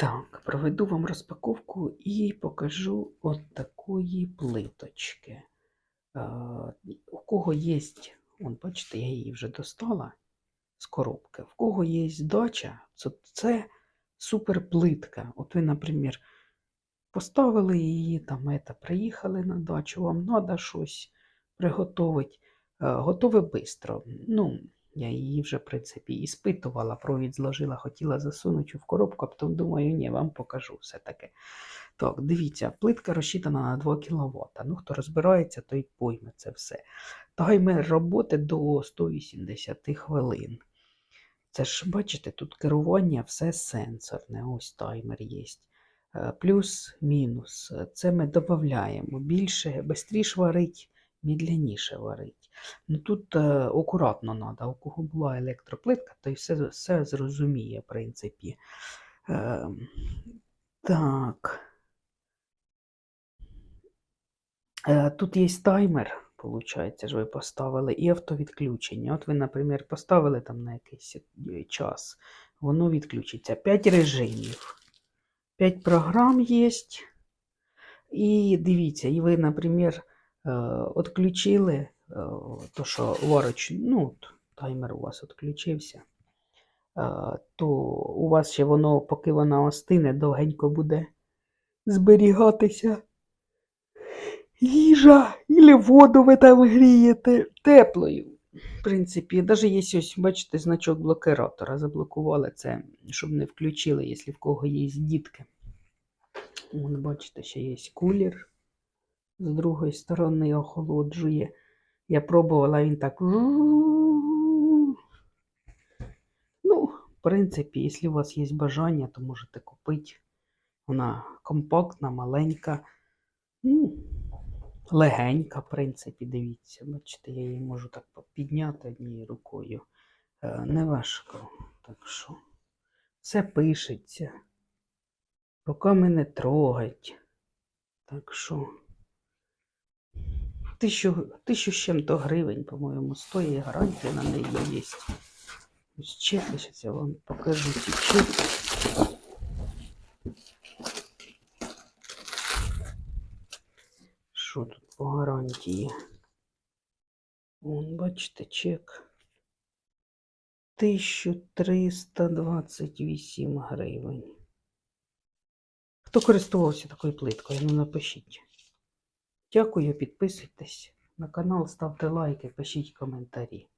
Так, проведу вам розпаковку і покажу от такої плиточки. Е, у кого є, он, бачите, я її вже достала з коробки. В кого є дача, це, це суперплитка. От ви, наприклад, поставили її, там, ета, приїхали на дачу, вам треба щось приготувати. Е, Готове швидко. Ну, я її вже, в принципі, іспитувала, провід зложила, хотіла засунути в коробку, а потім думаю, ні, вам покажу все-таки. Так, дивіться, плитка розчитана на 2 кВт. Ну, хто розбирається, той пойме це все. Таймер роботи до 180 хвилин. Це ж, бачите, тут керування все сенсорне. Ось таймер є. Е, Плюс-мінус. Це ми додаємо. Більше, швидше варить, медленніше варить. Ну тут е, акуратно треба. У кого була електроплитка, той все, все зрозуміє, в принципі. Е, так. Е, тут є таймер, виходить, ж ви поставили, і автовідключення. От ви, наприклад, поставили там на якийсь е, час, воно відключиться. 5 режимів. 5 програм є. І дивіться, і ви, наприклад, відключили е, то, що вароч, ну, таймер у вас відключився, е, то у вас ще воно, поки вона остине, довгенько буде зберігатися. Їжа, і воду ви там грієте теплою. В принципі, навіть є ось, бачите, значок блокиратора. Заблокували це, щоб не включили, якщо в кого є дітки. Вон, бачите, ще є кулер. З другої сторони охолоджує. Я пробувала, він так. Ну, в принципі, якщо у вас є бажання, то можете купити. Вона компактна, маленька. Ну, легенька, в принципі, дивіться. Бачите, я її можу так підняти однією рукою. Е, Не важко. Так що все пишеться. Руками не трогать. Так що. Тисячу, тисячу з чим-то гривень, по-моєму, стоїть гарантія на неї є. Ось чеки, зараз я вам покажу ці чеки. Що тут по гарантії? Вон, бачите, чек. 1328 гривень. Хто користувався такою плиткою? Ну напишіть. Дякую, підписуйтесь на канал, ставте лайки, пишіть коментарі.